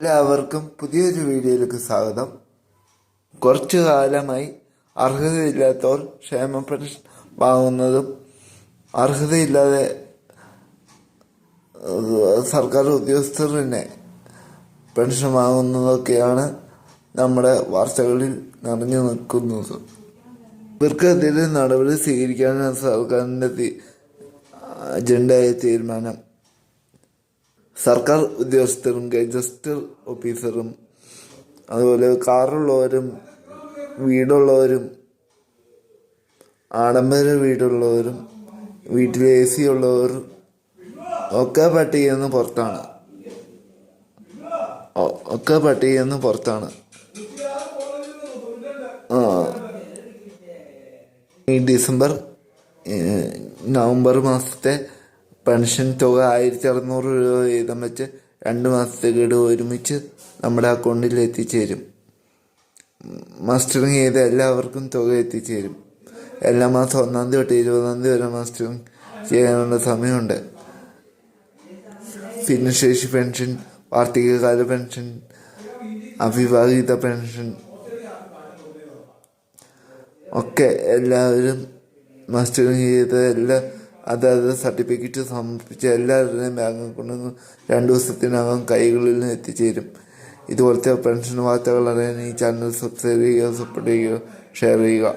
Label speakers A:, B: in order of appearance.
A: എല്ലാവർക്കും പുതിയൊരു വീഡിയോയിലേക്ക് സ്വാഗതം. കുറച്ചു കാലമായി അർഹതയില്ലാത്തവർ ക്ഷേമ പെൻഷൻ വാങ്ങുന്നതും അർഹതയില്ലാതെ സർക്കാർ ഉദ്യോഗസ്ഥർ തന്നെ പെൻഷൻ വാങ്ങുന്നതൊക്കെയാണ് നമ്മുടെ വാർത്തകളിൽ നിറഞ്ഞു നിൽക്കുന്നത്. ഇവർക്കെതിരെ നടപടി സ്വീകരിക്കാനാണ് സർക്കാരിന്റെ അജണ്ടയായ തീരുമാനം. സർക്കാർ ഉദ്യോഗസ്ഥരും ഗജസ്റ്റർ ഓഫീസറും അതുപോലെ കാറുള്ളവരും വീടുള്ളവരും ആഡംബര വീടുള്ളവരും വീട്ടിൽ എ സി ഉള്ളവരും ഒക്കെ പട്ടികയിൽ നിന്ന് പുറത്താണ് ഒക്കെ പട്ടികയിൽ നിന്ന് പുറത്താണ് ഈ ഡിസംബർ നവംബർ മാസത്തെ പെൻഷൻ തുക ആയിരത്തി അറുന്നൂറ് രൂപ വീതം വെച്ച് രണ്ട് മാസത്തെ ഗഡു ഒരുമിച്ച് നമ്മുടെ അക്കൗണ്ടിൽ എത്തിച്ചേരും. മാസ്റ്ററിങ് ചെയ്ത് എല്ലാവർക്കും തുക എത്തിച്ചേരും. എല്ലാ മാസം ഒന്നാം തീയതി തൊട്ട് ഇരുപതാം തീയതി വരെ മാസ്റ്ററിങ് ചെയ്യാനുള്ള സമയമുണ്ട്. ഭിന്നശേഷി പെൻഷൻ വാർത്തകാല പെൻഷൻ അവിവാഹിത പെൻഷൻ ഒക്കെ എല്ലാവരും മാസ്റ്ററിങ് ചെയ്ത് എല്ലാ അതായത് സർട്ടിഫിക്കറ്റ് സമർപ്പിച്ച് എല്ലാവരുടെയും ബാങ്ക് അക്കൗണ്ടിൽ രണ്ട് ദിവസത്തിനകം കൈകളിൽ എത്തിച്ചേരും. ഇതുപോലത്തെ പെൻഷൻ വാർത്തകൾ അറിയാൻ ഈ ചാനൽ സബ്സ്ക്രൈബ് ചെയ്യുക സപ്പോർട്ട് ചെയ്യുക ഷെയർ ചെയ്യുക.